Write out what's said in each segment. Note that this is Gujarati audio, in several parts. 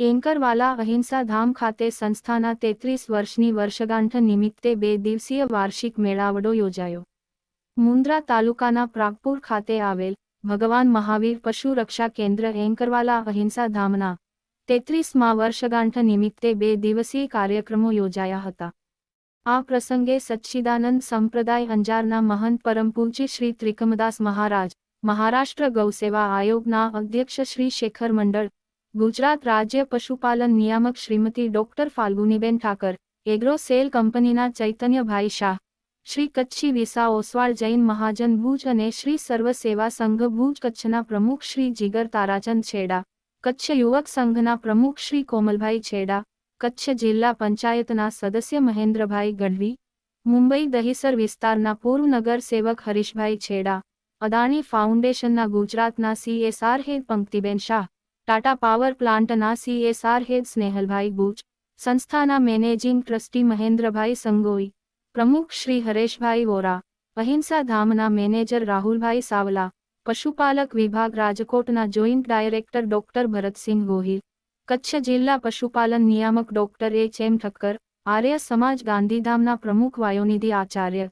એન્કરવાલા અહિંસા ધામ ખાતે સંસ્થાના તેત્રીસ વર્ષની વર્ષગાંઠ નિમિત્તે બે દિવસીય વાર્ષિક મેળાવડો યોજાયો. મુન્દ્રા તાલુકાના પ્રાગપુર ખાતે આવેલ ભગવાન મહાવીર પશુ રક્ષા કેન્દ્ર એન્કરવાલા અહિંસા ધામના તેત્રીસમાં વર્ષગાંઠ નિમિત્તે બે દિવસીય કાર્યક્રમો યોજાયા હતા. આ પ્રસંગે સચ્ચિદાનંદ સંપ્રદાય અંજારના મહંત પરમ પૂજ્ય શ્રી ત્રિકમદાસ મહારાજ, મહારાષ્ટ્ર ગૌસેવા આયોગના અધ્યક્ષ શ્રી શેખર મંડળ, ગુજરાત રાજ્ય પશુપાલન નિયામક Shrimati doctor Falguniben Thakar, agro cell કંપનીના ચૈતન્યભાઈ શાહ, શ્રી કચ્છી વિસા ઓસવાળ જૈન મહાજન ભુજ અને શ્રી સર્વ સેવા સંઘ ભુજ કચ્છના પ્રમુખ શ્રી જીગર તારાચંદ છેડા, કચ્છ યુવક સંઘના પ્રમુખ શ્રી કોમલભાઈ છેડા કચ્છ જિલ્લા પંચાયતના સદસ્ય મહેન્દ્રભાઈ ગઢવી, મુંબઈ દહીસર વિસ્તારના પૂર્વ નગર સેવક હરીશભાઈ છેડા, અદાણી ફાઉન્ડેશનના ગુજરાતના CSR head Panktiben Shah, Tata power પ્લાન્ટના સીએસઆર હેડ સ્નેહલભાઈ બુચ સંસ્થાના મેનેજિંગ ટ્રસ્ટી મહેન્દ્રભાઈ સંગોઈ, પ્રમુખ શ્રી હરેશભાઈ વોરા, અહિંસા ધામના મેનેજર રાહુલભાઈ સાવલા, પશુપાલક વિભાગ રાજકોટના joint director doctor Bharatsinh Gohil Kutch જિલ્લા પશુપાલન નિયામક doctor H M Thakkar, Arya Samaj ગાંધીધામના પ્રમુખ વાયોનિધિ આચાર્ય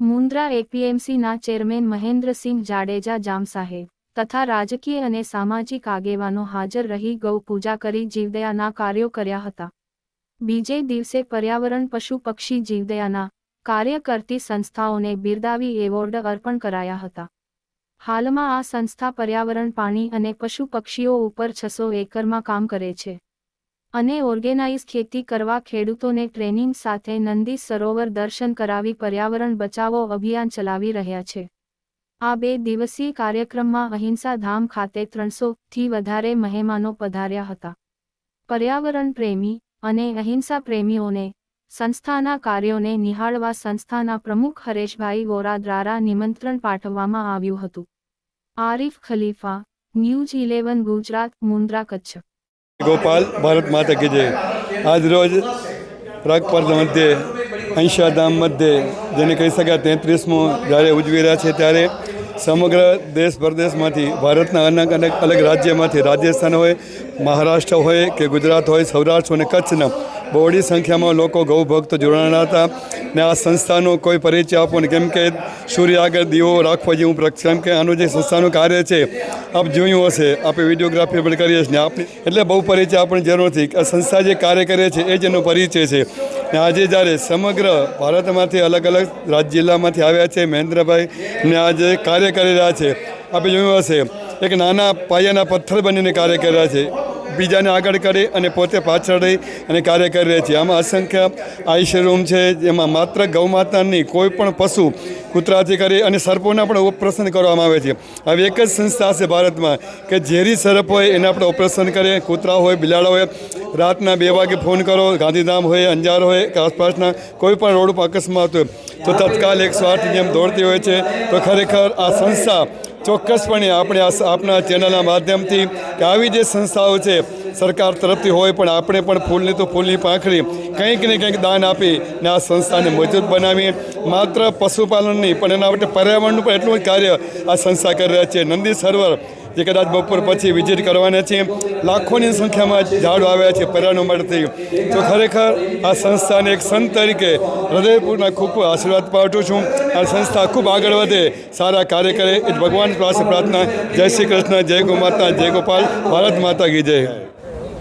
મુન્દ્રા એપીએમસીના ચેરમેન મહેન્દ્રસિંહ જાડેજા જામસાહેબ તથા રાજકીય અને સામાજિક આગેવાનો હાજર રહી ગૌ પૂજા કરી જીવદયાના કાર્યો કર્યા હતા. બીજે દિવસે પર્યાવરણ પશુ પક્ષી જીવદયાના કાર્ય કરતી સંસ્થાઓને બિરદાવી એવોર્ડ અર્પણ કરાયા હતા. હાલમાં આ સંસ્થા પર્યાવરણ, પાણી અને પશુ પક્ષીઓ ઉપર છસો એકરમાં કામ કરે છે. અને ઓર્ગેનાઇઝ ખેતી કરવા ખેડૂતોને ટ્રેનિંગ સાથે નંદી સરોવર દર્શન કરાવી પર્યાવરણ બચાવો અભિયાન ચલાવી રહ્યા છે. આ બે દિવસીય કાર્યક્રમમાં અહિંસા ધામ ખાતે ત્રણસોથી વધારે મહેમાનો પધાર્યા હતા. પર્યાવરણ પ્રેમી અને અહિંસા પ્રેમીઓને સંસ્થાના કાર્યોને નિહાળવા સંસ્થાના પ્રમુખ હરેશભાઈ વોરા દ્વારા નિમંત્રણ પાઠવવામાં આવ્યું હતું. Arif Khalifa, news eleven, Gujarat, Mundra Kutch. Gopal, Bharat માતા કી જય. આજ રોજ પ્રાગપર્દ મધ્યે અંશાધામ મધ્યે, જેને કહી શકાય તેત્રીસમો જ્યારે ઉજવી રહ્યા છે ત્યારે સમગ્ર દેશ પરદેશમાંથી ભારતના અનેક અનેક અલગ રાજ્યમાંથી રાજસ્થાન હોય, મહારાષ્ટ્ર હોય કે ગુજરાત હોય, સૌરાષ્ટ્ર અને કચ્છના બહોળી સંખ્યામાં લોકો ગૌ ભક્તો જોડાણા હતા. ને આ સંસ્થાનો કોઈ પરિચય આપો ને કેમ કે સૂર્ય આગળ દીવો રાખવો જેવું કેમ કે આનું જે સંસ્થાનું કાર્ય છે, આપ જોયું હશે આપણે વિડીયોગ્રાફી પણ કરીએ છીએ આપણે એટલે બહુ પરિચય આપણને જરૂર નથી આ સંસ્થા જે કાર્ય કરે છે, એ જ એનો પરિચય છે. ને આજે જ્યારે સમગ્ર ભારતમાંથી અલગ અલગ રાજ્ય જિલ્લામાંથી આવ્યા છે, મહેન્દ્રભાઈ, ને આજે કાર્ય કરી રહ્યા છે આપણે જોયું હશે, એક નાના પાયાના પથ્થર બનીને કાર્ય કરી રહ્યા છે. બીજાને આગળ કરી અને પોતે પાછળ રહી અને કાર્ય કરી રહ્યા છે. આમાં અસંખ્ય આયુષ્ય રૂમ છે, જેમાં માત્ર ગૌમાતાની કોઈ પણ પશુ કૂતરાથી કરી અને સર્પોના પણ ઓપરેશન કરવામાં આવે છે. આવી એક જ સંસ્થા છે ભારતમાં કે ઝેરી સર્પ હોય એને આપણે ઓપરેશન કરીએ કૂતરા હોય, બિલાડા હોય. રાતના બે વાગે ફોન કરો, ગાંધીધામ હોય, અંજાર હોય, કે આસપાસના કોઈ પણ રોડ પર અકસ્માત હોય, તો તત્કાલ એકસો આઠ જેમ દોડતી હોય છે. તો ખરેખર આ સંસ્થા ચોક્કસપણે આપણે આપણા ચેનલના માધ્યમથી કે આવી જે સંસ્થાઓ છે, સરકાર તરફથી હોય પણ આપણે પણ ફૂલની તો ફૂલની પાંખડી કંઈક ને કંઈક દાન આપી ને આ સંસ્થાને મજબૂત બનાવી માત્ર પશુપાલન નહીં, પણ એના માટે પર્યાવરણનું પણ એટલું જ કાર્ય આ સંસ્થા કરી રહ્યા છે. નંદી સરોવર જે કદાચ બપોર પછી વિઝિટ કરવાના છે. લાખોની સંખ્યામાં ઝાડ આવ્યા છે પર્યાવરણ માટેથી. તો ખરેખર આ સંસ્થાને એક સંત તરીકે હૃદયપૂર્ણ ખૂબ આશીર્વાદ પાઠું છું. આ સંસ્થા ખૂબ આગળ વધે. સારા કાર્ય કરે. એ ભગવાન પાસે પ્રાર્થના. જય શ્રી કૃષ્ણ, જય ગો માતા, જય ગોપાલ. ભારત માતા કી જય.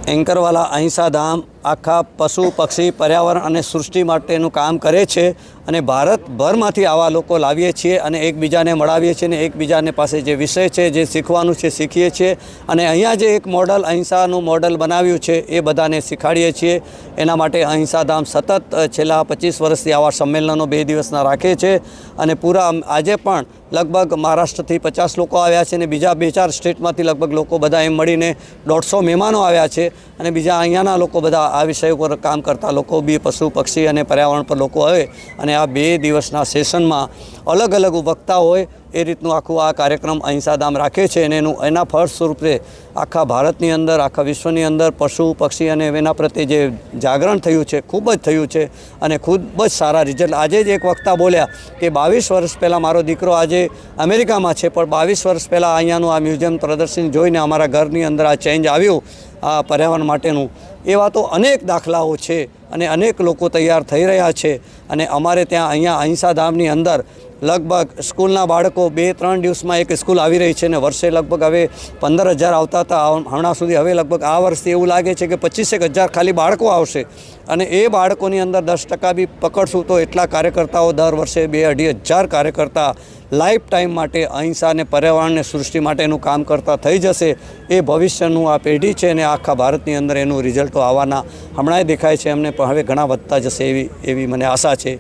એન્કરવાલા અહિંસા ધામ આખા પશુ, પક્ષી, પર્યાવરણ અને સૃષ્ટિ માટેનું કામ કરે છે. અને ભારતભરમાંથી આવા લોકો લાવીએ છીએ અને એકબીજાને મળાવીએ છીએ અને એકબીજાને પાસે જે વિષય છે, જે શીખવાનું છે, શીખીએ છીએ. અને અહીંયા જે એક મોડલ અહિંસાનું મોડલ બનાવ્યું છે, એ બધાને શીખાડીએ છીએ. એના માટે અહિંસાધામ સતત છેલ્લા પચીસ વર્ષથી આવા સંમેલનો બે દિવસના રાખે છે. અને પૂરા આજે પણ લગભગ મહારાષ્ટ્રથી પચાસ લોકો આવ્યા છે અને બીજા બે ચાર સ્ટેટમાંથી લગભગ લોકો બધા એમ મળીને દોઢસો મહેમાનો આવ્યા છે. અને બીજા અહીંયાના લોકો બધા આ વિષય ઉપર કામ કરતા લોકો બી પશુ પક્ષી અને પર્યાવરણ પર લોકો આવે. અને આ બે દિવસના સેશનમાં અલગ અલગ વક્તા હોય એ રીતનું આખું આ કાર્યક્રમ અહિંસાધામ રાખે છે અને એનું એના ફળ સ્વરૂપે આખા ભારતની અંદર, આખા વિશ્વની અંદર પશુ, પક્ષી અને એના પ્રત્યે જે જાગરણ થયું છે, ખૂબ જ થયું છે અને ખૂબ જ સારા રિઝલ્ટ આજે જ એક વક્તા બોલ્યા કે બાવીસ વર્ષ પહેલાં મારો દીકરો આજે અમેરિકામાં છે, પણ બાવીસ વર્ષ પહેલાં અહીંયાનું આ મ્યુઝિયમ પ્રદર્શન જોઈને અમારા ઘરની અંદર આ ચેન્જ આવ્યું, આ પર્યાવરણ માટેનું. એવા તો અનેક દાખલાઓ છે. અને અનેક લોકો તૈયાર થઈ રહ્યા છે. અને અમારે ત્યાં અહીંયા અહિંસાધામની અંદર લગભગ સ્કૂલના બાળકો બે ત્રણ દિવસમાં એક સ્કૂલ આવી રહી છે ને વર્ષે લગભગ હવે પંદર હજાર આવતા હતા. હમણાં સુધી હવે લગભગ આ વર્ષથી એવું લાગે છે કે પચીસેક હજાર ખાલી બાળકો આવશે. અને એ બાળકોની અંદર દસ ટકા બી પકડશું તો એટલા કાર્યકર્તાઓ દર વર્ષે બે અઢી હજાર કાર્યકર્તા લાઈફ ટાઈમ માટે અહિંસા અને પર્યાવરણને સૃષ્ટિ માટેનું કામ કરતા થઈ જશે એ ભવિષ્યનું આ પેઢી છે અને આખા ભારતની અંદર એનું રિઝલ્ટો આવવાના હમણાંય દેખાય છે એમને, પણ હવે ઘણા વધતા જશે એવી એવી મને આશા છે.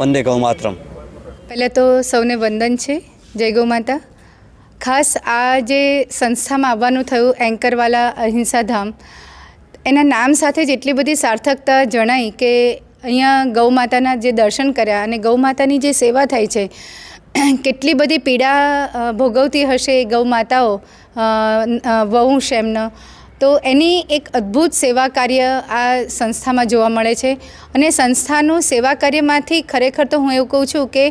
વંદે ગૌ માતરમ. પહેલાં તો સૌને વંદન છે. જય ગૌ માતા. ખાસ આ જે સંસ્થામાં આવવાનું થયું, એન્કરવાલા અહિંસા ધામ એના નામ સાથે જ એટલી બધી સાર્થકતા જણાઈ કે અહીંયા ગૌ માતાના જે દર્શન કર્યા અને ગૌ માતાની જે સેવા થાય છે કેટલી બધી પીડા ભોગવતી હશે એ ગૌ માતાઓ અ, અ, એમનો. તો એની એક અદ્ભુત સેવા કાર્ય આ સંસ્થામાં જોવા મળે છે. અને સંસ્થાનું સેવા કાર્યમાંથી ખરેખર તો હું એવું કહું છું કે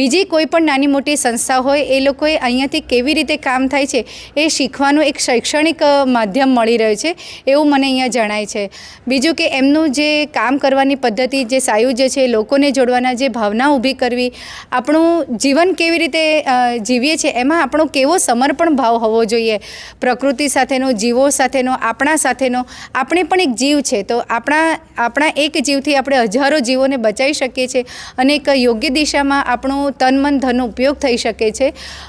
બીજી કોઈ પણ નાની મોટી સંસ્થા હોય, એ લોકોએ અહીંયાથી કેવી રીતે કામ થાય છે, એ શીખવાનું એક શૈક્ષણિક માધ્યમ મળી રહ્યું છે, એવું મને અહીંયા જણાય છે. બીજું કે એમનું જે કામ કરવાની પદ્ધતિ, જે સાયુજ્ય છે, લોકોને જોડવાના જે ભાવના ઊભી કરવી, આપણું જીવન કેવી રીતે જીવીએ છીએ, એમાં આપણો કેવો સમર્પણ ભાવ હોવો જોઈએ? પ્રકૃતિ સાથેનો, જીવો સાથેનો આપણા સાથેનો, આપણે પણ એક જીવ છે. તો આપણા આપણા એક જીવથી આપણે હજારો જીવોને બચાવી શકીએ છીએ અને એક યોગ્ય દિશામાં આપણું તન, મન, ધનનો ઉપયોગ થઈ શકે છે.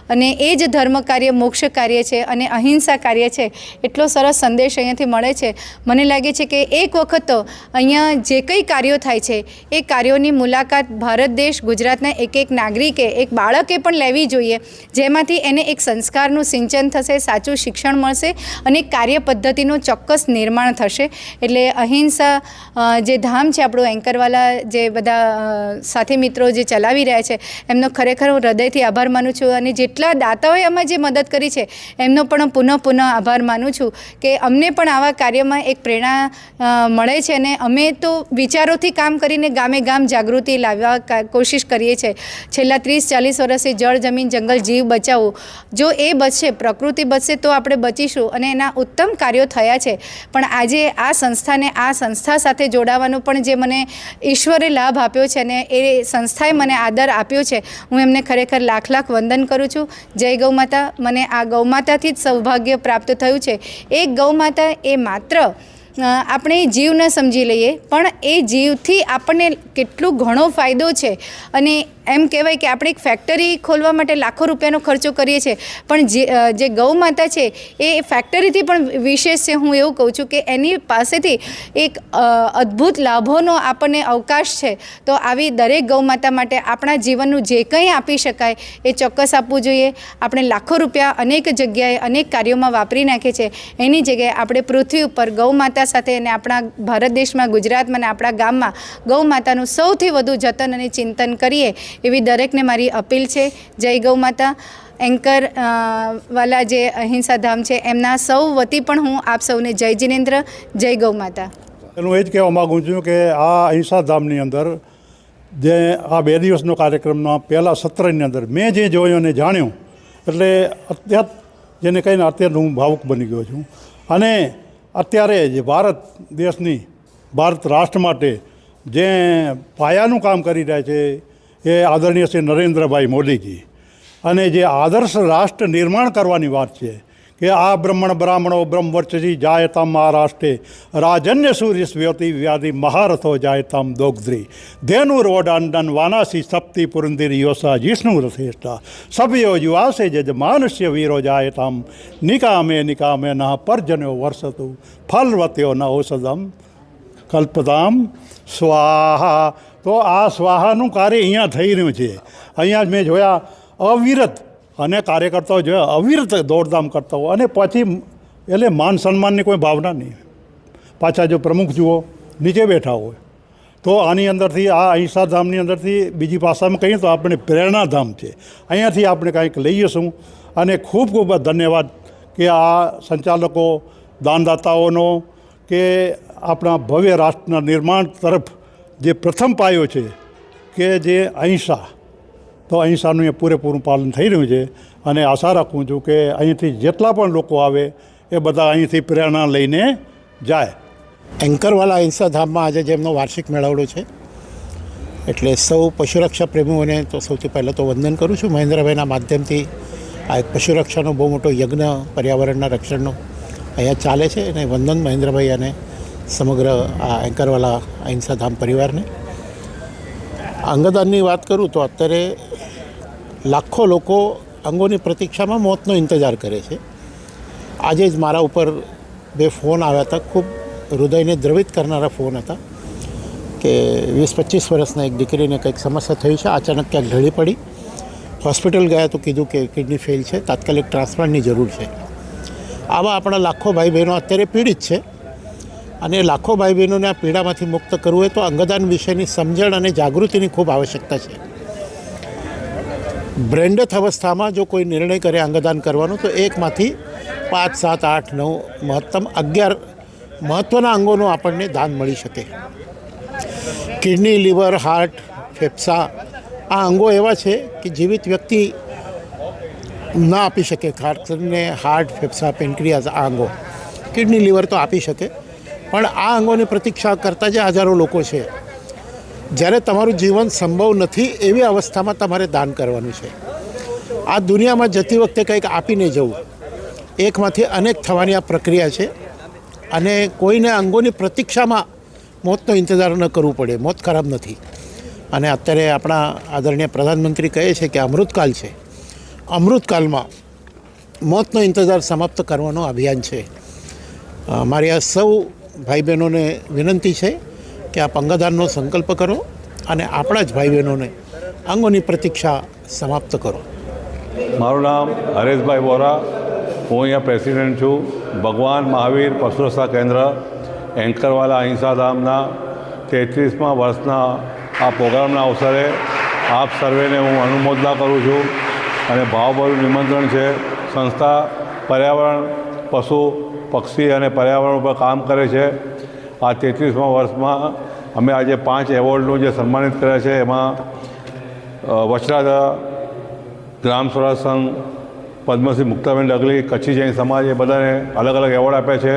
અને એ જ ધર્મ કાર્ય, મોક્ષ કાર્ય છે અને અહિંસા કાર્ય છે. એટલો સરસ સંદેશ અહીંયાથી મળે છે. મને લાગે છે કે એક વખત અહીંયા જે કંઈ કાર્યો થાય છે, એ કાર્યોની મુલાકાત ભારત દેશ, ગુજરાતના એક એક નાગરિકે, એક બાળકે પણ લેવી જોઈએ. જેમાંથી એને એક સંસ્કારનું સિંચન થશે, સાચું શિક્ષણ મળશે અને કાર્ય કાર્ય પદ્ધતિનું ચોક્કસ નિર્માણ થશે. એટલે અહિંસા જે ધામ છે આપણું એન્કરવાલા, જે બધા સાથી મિત્રો જે ચલાવી રહ્યા છે, એમનો ખરેખર હું હૃદયથી આભાર માનું છું અને જેટલા દાતાઓએ આમાં જે મદદ કરી છે, એમનો પણ હું પુનઃ પુનઃ આભાર માનું છું કે અમને પણ આવા કાર્યમાં એક પ્રેરણા મળે છે અને અમે તો વિચારોથી કામ કરીને ગામે ગામ જાગૃતિ લાવવા કોશિશ કરીએ છીએ. છેલ્લા ત્રીસ ચાલીસ વર્ષથી જળ, જમીન, જંગલ, જીવ બચાવવું. જો એ બચશે પ્રકૃતિ બચશે તો આપણે બચીશું અને એના ઉત્તમ કાર્યો થયા છે. પણ આજે આ સંસ્થાને આ સંસ્થા સાથે જોડાવાનો પણ જે મને ઈશ્વરે લાભ આપ્યો છે અને એ સંસ્થાએ મને આદર આપ્યો છે, હું એમને ખરેખર લાખ લાખ વંદન કરું છું. જય ગૌ માતા, મને આ ગૌ માતાથી જ સૌભાગ્ય પ્રાપ્ત થયું છે. એક ગૌ માતા એ માત્ર આપણે જીવ ન સમજી લઈએ, પણ એ જીવથી આપણને કેટલું ઘણો ફાયદો છે. અને એમ કહેવાય કે આપણે એક ફેક્ટરી ખોલવા માટે લાખો રૂપિયાનો ખર્ચો કરીએ છીએ. પણ જે જે ગૌ માતા છે, એ ફેક્ટરીથી પણ વિશેષ છે. હું એવું કહું છું કે એની પાસેથી એક અદ્ભુત લાભોનો આપણને અવકાશ છે. તો આવી દરેક ગૌ માતા માટે આપણા જીવનનું જે કંઈ આપી શકાય, એ ચોક્કસ આપવું જોઈએ. આપણે લાખો રૂપિયા અનેક જગ્યાએ, અનેક કાર્યોમાં વાપરી નાખીએ છીએ. એની જગ્યાએ આપણે પૃથ્વી ઉપર ગૌ માતા સાથે અને આપણા ભારત દેશમાં ગુજરાતમાં અને આપણા ગામમાં ગૌ માતાનું સૌથી વધુ જતન અને ચિંતન કરીએ. એવી દરેકને મારી અપીલ છે. જય ગૌ માતા. એન્કર વાલા જે અહિંસા ધામ છે, એમના સૌ વતી પણ હું આપ સૌને જય જિનેન્દ્ર, જય ગૌ માતા. એનું એ જ કહેવા માગું છું કે આ અહિંસા ધામની અંદર જે આ બે દિવસનો કાર્યક્રમના પહેલાં સત્રની અંદર મેં જે જોયું અને જાણ્યું, એટલે અત્યાર જેને કહીને અત્યારે હું ભાવુક બની ગયો છું. અને અત્યારે જે ભારત દેશની, ભારત રાષ્ટ્ર માટે જે પાયાનું કામ કરી રહ્યા છે એ આદરણીય શ્રી નરેન્દ્રભાઈ મોદીજી. અને જે આદર્શ રાષ્ટ્ર નિર્માણ કરવાની વાત છે, કે આ બ્રહ્મણ બ્રાહ્મણો બ્રહ્મવર્ચસી જાયતામ મહારાષ્ટ્રે, રાજન્ય સૂર્ય સ્વ્યોતિ વ્યાધિ મહારથો જાયતામ દોગ્ધ્રી ધેનુ રોડાંડન વાનાસી સપ્તિ પુરંદિર યોસા જિષ્ણુ રથેષ્ટા, સભ્યો યુવાસે માનુષ્ય વીરો જાયતામ નિકામે નિકામે ન પર્જન્યો વર્ષતું ફલવત્યો ન ઔષધમ કલ્પતામ સ્વાહા તો આ સ્વાહાનું કાર્ય અહીંયા થઈ રહ્યું છે. અહીંયા મેં જોયા, અવિરત અને કાર્યકર્તાઓ જોયા, અવિરત દોડધામ કરતા હોય અને પછી એટલે માન સન્માનની કોઈ ભાવના નહીં. પાછા જો પ્રમુખ જુઓ, નીચે બેઠા હોય, તો આની અંદરથી, આ અહિંસાધામની અંદરથી બીજી ભાષામાં કહીએ તો આપણે પ્રેરણાધામ છે. અહીંયાથી આપણે કાંઈક લઈએ છું અને ખૂબ ખૂબ ધન્યવાદ કે આ સંચાલકો, દાનદાતાઓનો, કે આપણા ભવ્ય રાષ્ટ્રના નિર્માણ તરફ જે પ્રથમ પાયો છે, કે જે અહિંસા, તો અહિંસાનું એ પૂરેપૂરું પાલન થઈ રહ્યું છે. અને આશા રાખું છું કે અહીંથી જેટલા પણ લોકો આવે, એ બધા અહીંથી પ્રેરણા લઈને જાય. એન્કરવાલા અહિંસા ધામમાં આજે જેમનો વાર્ષિક મેળાવડો છે, એટલે સૌ પશુરક્ષા પ્રેમીઓને તો સૌથી પહેલાં તો વંદન કરું છું મહેન્દ્રભાઈના માધ્યમથી. આ એક પશુરક્ષાનો બહુ મોટો યજ્ઞ પર્યાવરણના રક્ષણનો અહીંયા ચાલે છે, અને વંદન મહેન્દ્રભાઈ અને સમગ્ર આ એન્કરવાલા અહિંસા ધામ પરિવારને. અંગદાનની વાત કરું તો અત્યારે લાખો લોકો અંગોની પ્રતીક્ષામાં મોતનો ઇંતજાર કરે છે. આજે જ મારા ઉપર બે ફોન આવ્યા હતા, ખૂબ હૃદયને દ્રવિત કરનારા ફોન હતા કે વીસ પચીસ વર્ષના એક દીકરીને કંઈક સમસ્યા થઈ છે, અચાનક ક્યાંક ઢળી પડી. હોસ્પિટલ ગયા તો કીધું કે કિડની ફેલ છે, તાત્કાલિક ટ્રાન્સપ્લાન્ટની જરૂર છે. આવા આપણા લાખો ભાઈ બહેનો અત્યારે પીડિત છે. અને લાખો ભાઈ બહેનોને આ પીડામાંથી મુક્ત કરવું હોય તો અંગદાન વિશેની સમજણ અને જાગૃતિની ખૂબ આવશ્યકતા છે. બ્રેન્ડથ અવસ્થામાં જો કોઈ નિર્ણય કરે અંગદાન કરવાનો, તો એકમાંથી પાંચ, સાત, આઠ, નવ મહત્તમ અગિયાર મહત્ત્વના અંગોનું આપણને દાન મળી શકે. કિડની, લીવર, હાર્ટ, ફેફસા, આ અંગો એવા છે કે જીવિત વ્યક્તિ ના આપી શકે. ખાસ કરીને હાર્ટ, ફેફસા, પેન્ક્રિયાઝ, આ અંગો. કિડની, લીવર તો આપી શકે. પણ આ અંગોની પ્રતીક્ષા કરતા જે હજારો લોકો છે, જ્યારે તમારું જીવન સંભવ નથી એવી અવસ્થામાં તમારે દાન કરવાનું છે. આ દુનિયામાં જતી વખતે કંઈક આપીને જવું, એકમાંથી અનેક થવાની આ પ્રક્રિયા છે અને કોઈને અંગોની પ્રતીક્ષામાં મોતનો ઇંતજાર ન કરવું પડે, મોત ખરાબ નથી. અને અત્યારે આપણા આદરણીય પ્રધાનમંત્રી કહે છે કે અમૃતકાલ છે. અમૃતકાલમાં મોતનો ઇંતજાર સમાપ્ત કરવાનું અભિયાન છે. મારી આ સૌ ભાઈ બહેનોને વિનંતી છે કે આપ અંગદાનનો સંકલ્પ કરો અને આપણા જ ભાઈ બહેનોને અંગોની પ્રતીક્ષા સમાપ્ત કરો. મારું નામ હરેશભાઈ વોરા. હું અહીંયા પ્રેસિડેન્ટ છું. ભગવાન મહાવીર પશુરક્ષા કેન્દ્ર, એન્કરવાલા અહિંસા ધામના તેત્રીસમાં વર્ષના આ પ્રોગ્રામના અવસરે આપ સર્વેને હું અનુમોદના કરું છું. અને ભાવભર્યું નિમંત્રણ છે, સંસ્થા પર્યાવરણ, પશુ પક્ષી અને પર્યાવરણ ઉપર કામ કરે છે. આ તેત્રીસમાં વર્ષમાં અમે આજે પાંચ એવોર્ડનું જે સન્માનિત કર્યા છે એમાં અ, ગ્રામ સ્વરાજ સંઘ પદ્મશ્રી મુક્તાબેન ડગલી કચ્છી જૈન સમાજ એ બધાને અલગ અલગ એવોર્ડ આપ્યા છે.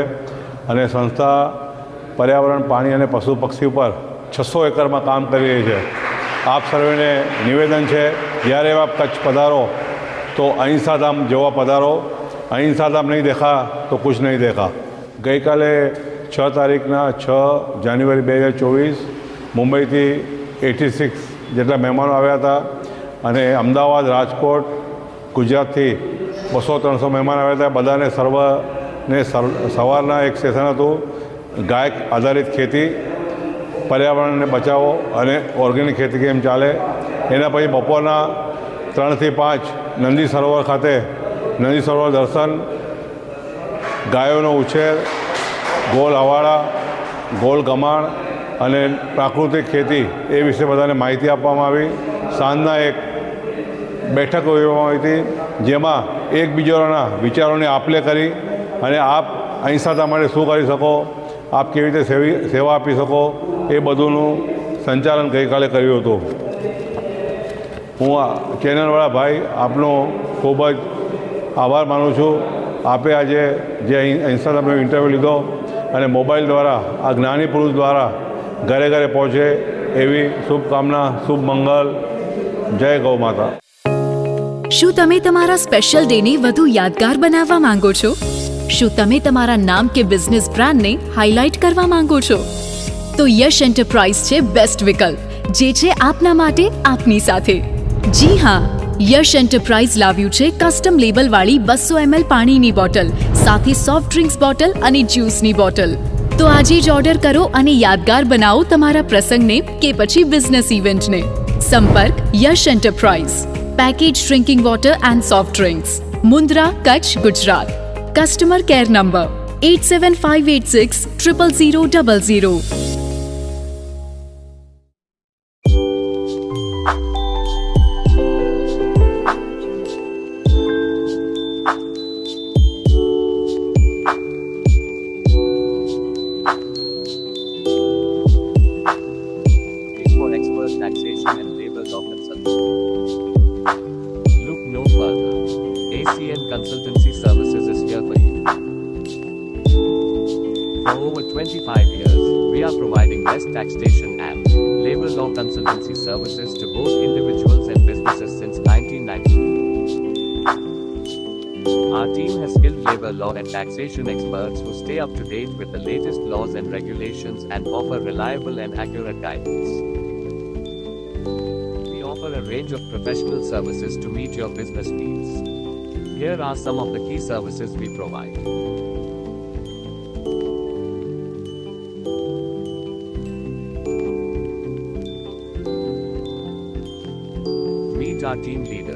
અને સંસ્થા પર્યાવરણ પાણી અને પશુ પક્ષી ઉપર છસો એકરમાં કામ કરી રહી છે. આપ સર્વેને નિવેદન છે જ્યારે આપ કચ્છ પધારો તો અહિંસાધામ જોવા પધારો. અહિંસાધામ નહીં દેખા, તો કુછ નહીં દેખા. ગઈકાલે છ તારીખના છ જાન્યુઆરી બે હજાર ચોવીસ, મુંબઈથી એટી સિક્સ જેટલા મહેમાનો આવ્યા હતા અને અમદાવાદ, રાજકોટ, ગુજરાતથી બસો ત્રણસો મહેમાન આવ્યા હતા. બધાને સર્વને સર- સવારના એક સેશન હતું, ગાયક આધારિત ખેતી, પર્યાવરણને બચાવો અને ઓર્ગેનિક ખેતી કેમ ચાલે. એના પછી બપોરના ત્રણથી પાંચ નંદી સરોવર ખાતે નંદી સરોવર દર્શન, ગાયોનો ઉછેર, ગોળ હવાડા ગોળ ગમાણ અને પ્રાકૃતિક ખેતી એ વિશે બધાને માહિતી આપવામાં આવી. સાંજના એક બેઠક યોજવામાં આવી હતી, જેમાં એકબીજાના વિચારોની આપલે કરી અને આપ અહિંસાતા માટે શું કરી શકો, આપ કેવી રીતે સેવી, સેવા આપી શકો, એ બધુંનું સંચાલન ગઈકાલે કર્યું હતું. હું ચેનલવાળા ભાઈ આપનો ખૂબ જ આભાર માનું છું. આપે આજે જે ઇન્સ્ટાગ્રામનો ઇન્ટરવ્યૂ લીધો અને મોબાઈલ દ્વારા, આ જ્ઞાની પુરુષ દ્વારા ઘરે ઘરે પહોંચે એવી શુભકામના, શુભ મંગલ. જય ગૌ માતા. શું તમે તમારા સ્પેશિયલ ડેને વધુ યાદગાર બનાવવા માંગો છો? શું તમે તમારા નામ કે બિઝનેસ બ્રાન્ડને હાઇલાઇટ કરવા માંગો છો? તો યશ એન્ટરપ્રાઇઝ છે બેસ્ટ વિકલ્પ, જે છે આપના માટે આપની સાથે. જી હા યશ એન્ટરપ્રાઇઝ લાવ્યું છે કસ્ટમ લેબલ વાળી બસો એમએલ પાણીની બોટલ, સાથે સોફ્ટ ડ્રિંક્સ બોટલ અને જ્યુસની બોટલ. તો આજે જ ઓર્ડર કરો અને યાદગાર બનાવો તમારા પ્રસંગને કે પછી બિઝનેસ ઇવેન્ટને સંપર્ક Yash enterprise. Package drinking water and soft drinks Mundra, Kutch, Gujarat. Customer care number eight seven five eight six triple zero double zero labor law and taxation experts who stay up to date with the latest laws and regulations and offer reliable and accurate guidance. We offer a range of professional services to meet your business needs. Here are some of the key services we provide. Meet our team leaders.